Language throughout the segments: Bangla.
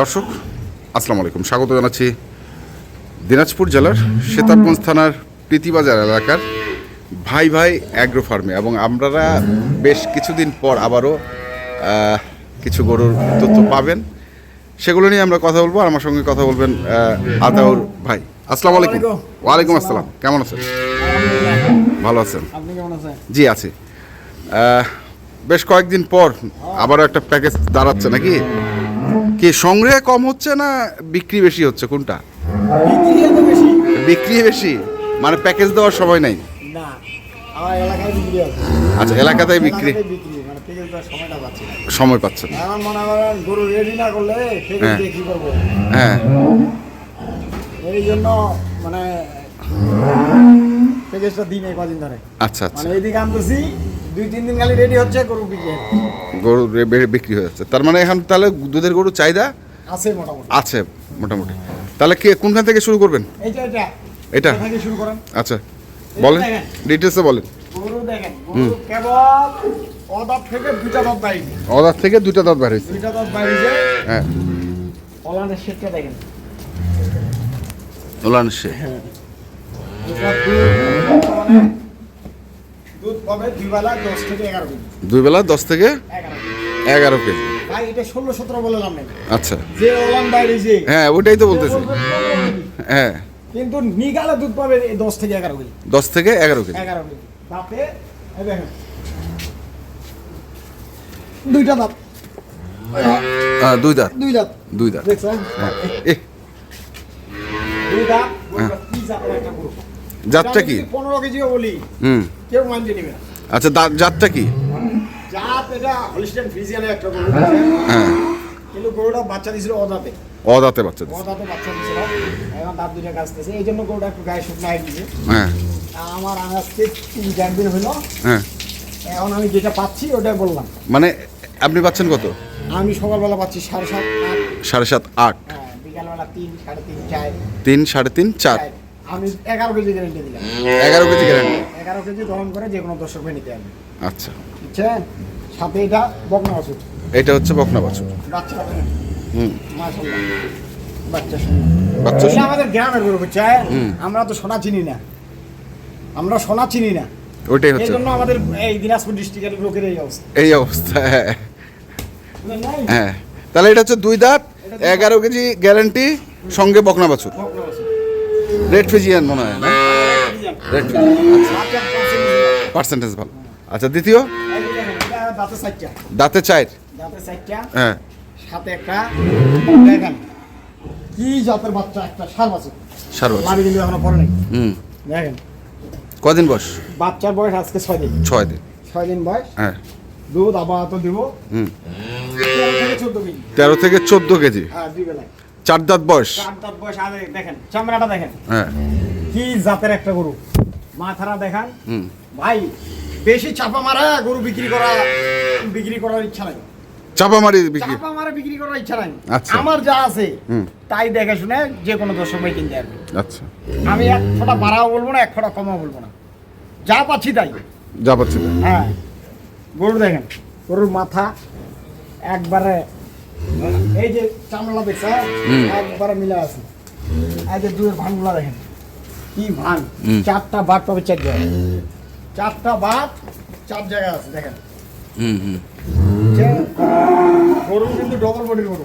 দর্শক আসসালামু আলাইকুম। স্বাগত জানাচ্ছি দিনাজপুর জেলার সেতাবগঞ্জ থানার প্রীতিবাজার এলাকার ভাই ভাই অ্যাগ্রো ফার্মে এবং আপনারা বেশ কিছুদিন পর আবারও কিছু গরুর তথ্য পাবেন। সেগুলো নিয়ে আমরা কথা বলব আর আমার সঙ্গে কথা বলবেন আতাউর ভাই। আসসালামু আলাইকুম। ওয়ালাইকুম। আসসালাম। কেমন আছেন? ভালো আছেন? জি আছে। বেশ কয়েকদিন পর আবারও একটা প্যাকেজ দাঁড়াচ্ছে নাকি? কি সংগ্রহে কম হচ্ছে না বিক্রি বেশি হচ্ছে? কোনটা? বিক্রি বেশি? মানে প্যাকেজ দেওয়ার সময় নাই? আচ্ছা এলাকাতে বিক্রি। মানে পাচ্ছি সময় পাচ্ছেন মনে পেঁয়াজ হ্যাঁ। হ্যাঁ। এই জন্য মানে পেঁয়াজটা দিন এই কদিন ধরে। আচ্ছা আচ্ছা। মানে এইদিকে আনতেছি দুই তিন দিন খালি রেডি হচ্ছে গরু বিক্রি। গরু বিক্রি হয়ে যাচ্ছে। তার মানে এখন তাহলে দুধের গরু চাহিদা আছে মোটামুটি। আছে মোটামুটি। তাহলে কে কোনখান থেকে শুরু করবেন? এইটা এটা? এটা? থেকে শুরু করেন? আচ্ছা বলেন। ডিটেলসে বলেন। গরু দেখেন গরু কেবল অদাপ থেকে দুইটা দাঁত বাইরে। অর্ডার থেকে দুইটা দাঁত হয়েছে। দুইটা দাঁত বাইরে হ্যাঁ। অলানের শেটটা দেখেন। ওলান সে এটা পাবে দুই বেলা দশ থেকে এগারো কেজি। দুই বেলা দশ থেকে এগারো কেজি। ভাই এটা ষোলো সতেরো বলে লাভ নেই। আচ্ছা। যে ওলান বাইরে যে হ্যাঁ ওইটাই তো বলতেছি। বলবে 15 কেজি। হ্যাঁ। কিন্তু নিগালে দুধ পাবে এই দশ থেকে এগারো কেজি। দশ থেকে এগারো কেজি। এগারো কেজি। তাতে দেখেন। দুইটা দাঁত। হ্যাঁ, দুই দাঁত। দুই দাঁত। দুই দাঁত। দেখছেন? হ্যাঁ। দুই দাঁত। গরুটা কি? জাতটা পনেরো কেজিও বলি হুম। কেউ মানতে নেবে আচ্ছা জাতটা কি? জাত এটা হলিস্টেন ফ্রিজিয়ানের একটা গরু হ্যাঁ। কিন্তু গরুটা বাচ্চা দিয়েছিল অদাতে। অদাঁতে বাচ্চা দিচ্ছে অদাতে বাচ্চা দিয়েছিল। এখন দাঁত দুইটা কাজতেছে এই জন্য গরুটা একটু গায়ে শুকনো হয়ে গেছে। হ্যাঁ। আমার আজকে তিন চার দিন হলো। হ্যাঁ। এখন আমি যেটা পাচ্ছি ওটাই বললাম। মানে আপনি পাচ্ছেন কত? আমি সকালবেলা পাচ্ছি সাড়ে সাত সাড়ে সাত আট। হ্যাঁ, বিকালবেলা তিন সাড়ে তিন চার। তিন সাড়ে তিন চার। আমি এগারো কেজি গ্যারেন্টি দিলাম। এগারো কেজি গ্যারান্টি এগারো কেজি দহন করে যে কোনো দর্শক নিতে হবে আচ্ছা। বুঝছেন সাথে এটা বকনা ওষুধ এটা হচ্ছে বকনা বাছুর। হুম। বাচ্চা বাচ্চা আমাদের গ্রামের গরু বুঝছেন আমরা তো সোনা চিনি না। আমরা সোনা চিনি না। ওইটাই হচ্ছে। জন্য আমাদের এই দিনাজপুর ডিস্ট্রিক্টের লোকের এই অবস্থা। এই অবস্থা হ্যাঁ। হ্যাঁ। তাহলে এটা হচ্ছে দুই দাঁত এগারো কেজি গ্যারান্টি সঙ্গে বকনা বাছুর। রেড ফিজিয়ান মনে হয় না? রেড সাত আট percent পার্সেন্টেজ ভালো। আচ্ছা দ্বিতীয়? দাঁতে চারটা। হ্যাঁ। সাথে একটা কি জাতের বাচ্চা? একটা সার লাভি কিন্তু এখনও পরে নেই। হুম। দেখেন কদিন বয়স? বাচ্চার বয়স আজকে ছয় দিন। ছয় দিন। ছয় দিন বয়স। হ্যাঁ। দুধ আপাতত দিব। হুম। তেরো থেকে চোদ্দ কেজি। তেরো থেকে চোদ্দ কেজি। হ্যাঁ দুই বেলায়। চার দাঁত বয়স। চার দাঁত বয়স আগে দেখেন চামড়াটা দেখেন। হ্যাঁ। কি জাতের একটা গরু? মাথাটা দেখান। ভাই বেশি চাপা মারা গরু বিক্রি করা বিক্রি করার ইচ্ছা নাই। চাপা মারি বিক্রি। চাপা মারা বিক্রি করার ইচ্ছা নাই। আচ্ছা। আমার যা আছে তাই দেখে শুনে যে কোনো দর্শক ভাই কিনতে পারবে। আচ্ছা। আমি এক ফোঁটা বাড়াও বলব না এক ফোঁটা কমাও বলব না। যা পাচ্ছি তাই। যা পাচ্ছি হ্যাঁ। গরু দেখেন গরুর মাথা একবারে এই যে চামড়া দেখছে। একবারে মিলে আছে। এই যে দুধের ভানগুলা দেখেন কি ভান চারটা বাট পাবে চার জায়গায়। চারটা বাট চার জায়গায় আছে দেখেন। হুম হুম। গরু কিন্তু ডবল বডির গরু।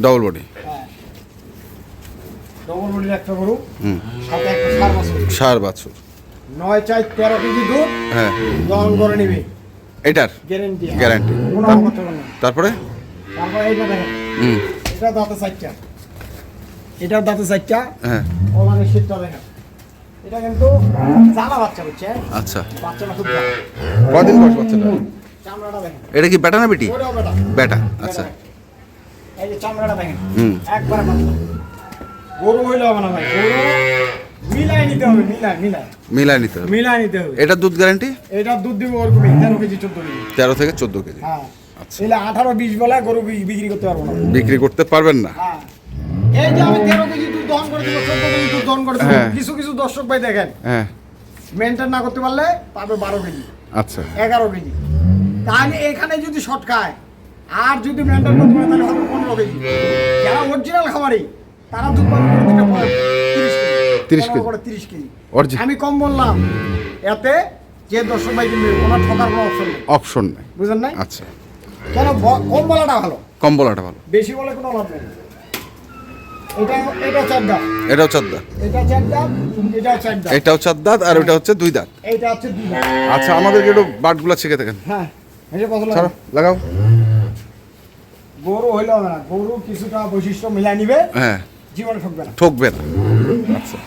ডবল বডি হ্যাঁ। ডবল বডির একটা গরু হুম। সাথে একটা সার মাছ সার বাছুর। নয় চার তেরো কেজি দুধ হ্যাঁ। দহন করে নিবে। এটার গ্যারেন্টি তারপরে? তারপর এইটা দেখেন। হুম। এটা দাঁতে চারটা। এটার দাঁতে চারটা। হ্যাঁ। ওলানের শীতটা দেখেন। এটা কিন্তু জানা বাচ্চা বুঝছে আচ্ছা। বাচ্চাটা খুব কদিন বয়স বাচ্চাটা? চামড়াটা দেখেন। এটা কি বেটা না বেটি? বেটা বেটা আচ্ছা। এই যে চামড়াটা দেখেন। হুম। একবারে গরু হইলে হবে না ভাই। মিলাই নিতে হবে মিলাই মিলাই। মিলাই নিতে হবে। মিলাই নিতে হবে। এটা দুধ গ্যারান্টি এটা দুধ দিব ওরকমই তেরো কেজি চোদ্দ কেজি। তেরো থেকে চোদ্দ কেজি। হ্যাঁ। আচ্ছা। এলে আঠারো বিশ বেলা গরু বিক্রি করতে পারব না। বিক্রি করতে পারবেন না? হ্যাঁ। এই যে আমি তেরো কেজি দুধ দহন করে দিব চোদ্দ কেজি দুধ দহন করে দিব হ্যাঁ। কিছু কিছু দর্শক ভাই দেখেন হ্যাঁ। মেনটেন না করতে পারলে পাবে বারো কেজি আচ্ছা। এগারো কেজি। তাহলে এখানে যদি শর্ট খায় আর যদি মেনটেন করতে পারে তাহলে হবে পনেরো কেজি। যারা অরিজিনাল খামারি তারা দুধ পাবে প্রতিটা পরে তিরিশ কেজি। 30 কেজি। পনেরো করে তিরিশ কেজি? আমি কম বললাম এতে যে দর্শক ভাই কিনবে ওনার ঠকার কোনো অপশন নেই। অপশন নেই। বুঝলেন নাই? আচ্ছা। কেন কম বলাটা ভালো? কম্বলাটা ভালো। বেশি বলে কোনো লাভ নেই। এটা এটা চার দাঁত। এটাও চার দাঁত। এটা চার দাঁত এটা চার দাঁত। এটাও চার দাঁত আর ওটা হচ্ছে দুই দাঁত। এইটা হচ্ছে দুই দাঁত। আচ্ছা আমাদেরকে একটু বাটগুলো শিখে থাকেন হ্যাঁ ছাড়ো লাগাও। গরু হইলেও না। গরু কিছুটা বৈশিষ্ট্য মিলাই নিবে। হ্যাঁ। জীবনে ঠকবে না। ঠকবে না। আচ্ছা।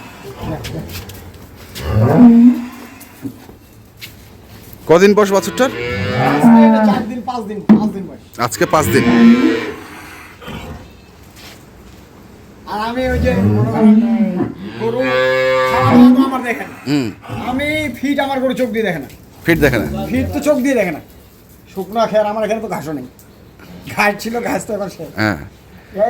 কদিন বয়স বাছুরটার? পাঁচ দিন পাঁচ দিন বয়স। আজকে পাঁচ দিন। আর আমি ওই যে গরু আমার দেখে না। আমি ফিট আমার গরু চোখ দিয়ে দেখে না। ফিট দেখে না। ফিট তো চোখ দিয়ে দেখে না। শুকনো খেয়ার আমার এখানে তো ঘাসও নেই। ঘাস ছিল ঘাস তো শেষ। হ্যাঁ।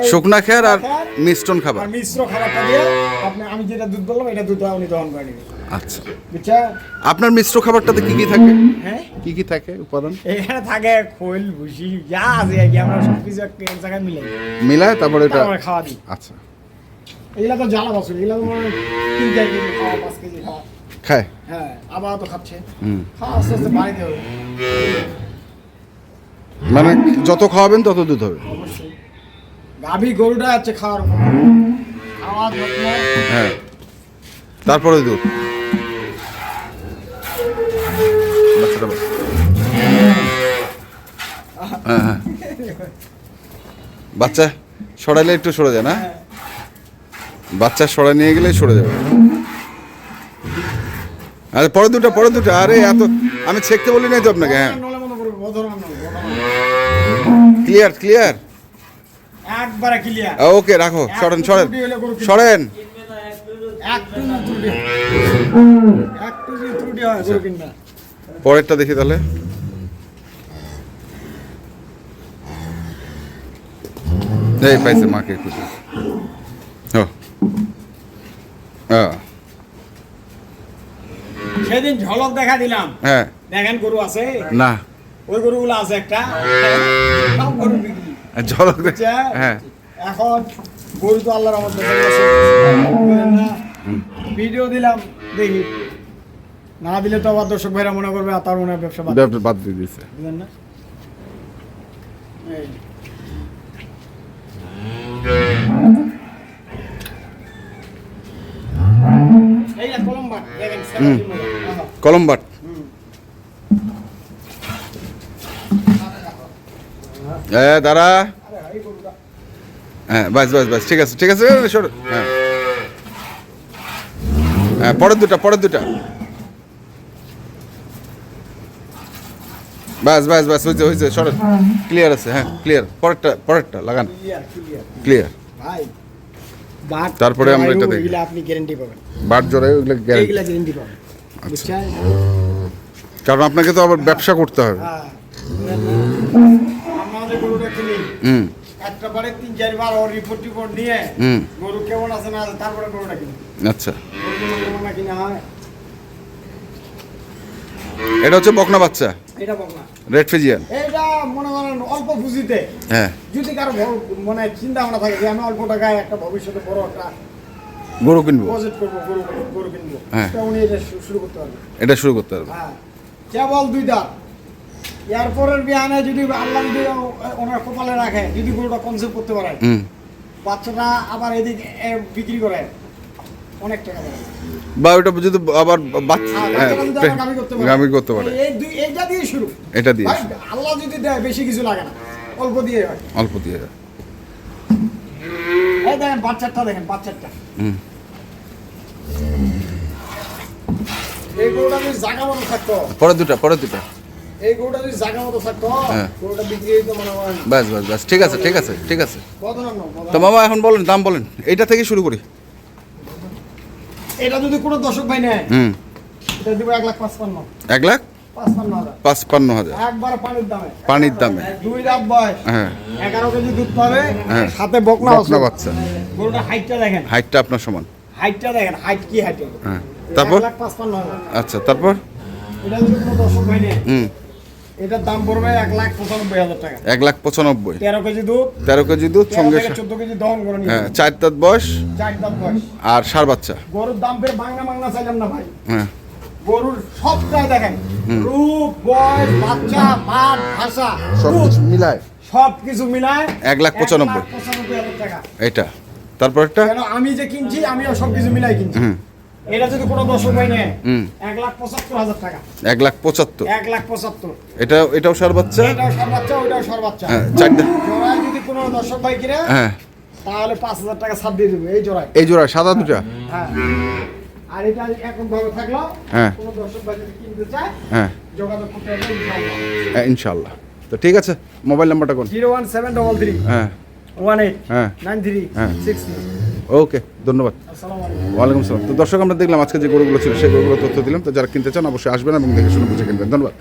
শুকনা খেয়ার আর মিষ্টন খাবার। আর মিশ্র খাবারটা দিয়ে আপনি আমি যেটা দুধ বললাম এটা দুধ উনি দহন করে নেবেন আচ্ছা। বুঝছেন? আপনার মিশ্র খাবারটাতে কি কি থাকে? হ্যাঁ? কি কি থাকে উপাদান? এখানে থাকে খোল ভুসি যা আছে আর কি আমরা সব কিছু এক জায়গায় মিলাই। মিলায় তারপরে এটা তারপরে খাওয়া দিই। আচ্ছা। এগুলা তো জ্বালা বছর এগুলা তো মনে তিন চার কেজি খাওয়া পাঁচ কেজি খাওয়া। খায়? হ্যাঁ আবার তো খাচ্ছে। হুম। খাওয়া আস্তে আস্তে বাড়িতে হবে। মানে যত খাওয়াবেন তত দুধ হবে। অবশ্যই। গাভী গরুটা হচ্ছে খাওয়ার খাওয়া যত্ন। হ্যাঁ। তারপরে দুধ। হ্যাঁ হ্যাঁ। বাচ্চা সরাইলে একটু সরে যায় না? বাচ্চা সরাই নিয়ে গেলে সরে যাবে। আরে পরে দুটো পরে দুটো। আরে এত আমি ছেকতে বলি নাই তো আপনাকে হ্যাঁ। ক্লিয়ার ক্লিয়ার একবারে ক্লিয়ার ওকে রাখো। সরেন সরেন। সরেন। না। পরেরটা দেখি তাহলে। এই পাইছে মাকে খুঁজে। ও সেদিন ঝলক দেখা দিলাম। হ্যাঁ। দেখেন গরু আছে? না। ওই গরুগুলো আছে একটা। ঝলক দে- হ্যাঁ। এখন গরু তো আল্লাহর আমার? ভিডিও দিলাম দেখি। না দিলে তো আবার দর্শক ভাইরা মনে করবে আর তার মনে হয় ব্যবসা বাদ দিয়ে দিয়েছে। না এই। এই যে কলম্বার, দেখেন, সেভেন্টি মডেল। আহা, কলম্বাট। এ দাঁড়া। হ্যাঁ বাস বাস বাস ঠিক আছে ঠিক আছে সর হ্যাঁ। হ্যাঁ পরের দুটা পরের দুটা। বাস বাস বাস হয়েছে হয়েছে সর ক্লিয়ার আছে হ্যাঁ ক্লিয়ার পরেরটা পরেরটা লাগান। ক্লিয়ার ভাই। বাট তারপরে আমরা এটা দেখি। আপনি গ্যারান্টি পাবেন। বাট জোরে ওগুলো গ্যারান্টি গ্যারান্টি পাবেন। আচ্ছা। কারণ আপনাকে তো আবার ব্যবসা করতে হবে। হ্যাঁ। আমাদের গরুটা কিনি হুম। একটা বারে তিন চারবার ওর রিপোর্ট টিপোর্ট নিয়ে হুম। গরু কেমন আছে না তারপরে গরুটা কিনি। আচ্ছা। গরু কেমন না কিনা হয় এটা হচ্ছে বকনা বাচ্চা। এটা বক না রেড ফিজিয়ান এইটা মনে করেন অল্প পুঁজিতে। হ্যাঁ। যদি কারও মানে চিন্তা ভাবনা থাকে যে আমি অল্প টাকায় একটা ভবিষ্যতে বড় একটা গরু কিনবো। প্রজেক্ট করব গরু গরু কিনবো হ্যাঁ। উনি এটা শুরু করতে পারবে এটা শুরু করতে হবে হ্যাঁ। কেবল দুই দাঁত। এরপরের বিহানে যদি আল্লাহ যদি ওনার কপালে রাখে যদি গরুটা কনসেপ্ট করতে পারে বাচ্চাটা আবার এদিকে বিক্রি করে। অনেক টাকা বা ওটা যদি আবার বাচ্চা হ্যাঁ, হ্যাঁ গামি করতে পারে। এইটা দিয়ে শুরু। এটা দিয়ে আল্লাহ যদি দেয় বেশি কিছু লাগে না। অল্প দিয়ে হয়। অল্প দিয়ে এই দেখেন বাচ্চাটা দেখেন বাচ্চাটা হুম। এই গরুটা যদি জায়গা মতো থাকতো। পরের দুটা দুটা। এই গরুটা যদি জায়গা মতো থাকতো হ্যাঁ। গরুটা বিক্রি হইতো মনে করেন বাস বাস বাস। ঠিক আছে ঠিক আছে ঠিক আছে। তো? মামা এখন বলেন দাম বলেন। এইটা থেকে শুরু করি। এটা যদি কোনো দর্শক ভাই নেয় হুম। এটা দিব এক লাখ পাঁচপান্ন। এক লাখ? পাঁচপান্ন হাজার। একবার পানির দামে। পানির দামে। দুই রাত বয়স। হ্যাঁ। এগারো কেজি দুধ পাবে হ্যাঁ। সাথে বকনা বকনা। বাচ্চা। গরুটা হাইটটা দেখেন। হাইটটা আপনার সমান। হাইটটা দেখেন হাইট কি হাইট হ্যাঁ। তারপর? আচ্ছা তারপর? এটা যদি কোনো দর্শক ভাই নেয় হুম। এটার দাম পড়বে এক লাখ পঁচানব্বই হাজার টাকা। এক লাখ পঁচানব্বই। তেরো কেজি দুধ তেরো কেজি দুধ সঙ্গে চোদ্দ কেজি দহন করে হ্যাঁ চার দাঁত বয়স চার বয়স। আর সার বাচ্চা। গরুর দাম ফের বাংলা বাংলা চাইলাম না ভাই। হ্যাঁ। গরুর সবটাই দেখেন রূপ বয়স বাচ্চা পাট ভাষা সব কিছু মিলায়। সব কিছু মিলায় এক লাখ পঁচানব্বই। পঁচানব্বই হাজার টাকা। এটা। তারপর একটা? আমি যে কিনছি আমিও সব কিছু মিলাই কিনছি। এটা যদি কোনো দর্শক ভাই নেয় এক লাখ পঁচাত্তর হাজার টাকা। এক লাখ পঁচাত্তর? এক লাখ পঁচাত্তর। এটা এটাও সার বাচ্চা? এটাও সর বাচ্চা ওইটাও সর বাচ্চা। হ্যাঁ জোড়ায় যদি কোনো দর্শক ভাই কিনে হ্যাঁ। তাহলে পাঁচ হাজার টাকা ছাড় দিয়ে দেবো এই জোড়ায়। এই সাদা দুটা? হ্যাঁ। আর এটা এখন ভাবে থাকল হ্যাঁ। কোনো দর্শক ভাই যদি কিনতে চায় হ্যাঁ। যোগাযোগ করতে হবে ইনশাআল্লাহ। হ্যাঁ, ইনশাল্লাহ তো ঠিক আছে মোবাইল নাম্বারটা কোন? Zero one seven double three হ্যাঁ। ওয়ান এইট হ্যাঁ। নাইন থ্রি হ্যাঁ। সিক্স ওকে, ধন্যবাদ। ওয়ালাইকুম আসসালাম তো দর্শক, আমরা দেখলাম আজকে যে গরুগুলো ছিল, সেই গরুগুলো তথ্য দিলাম। তো যারা কিনতে চান, অবশ্যই আসবেন এবং দেখে শুনে বুঝে কিনবেন। ধন্যবাদ।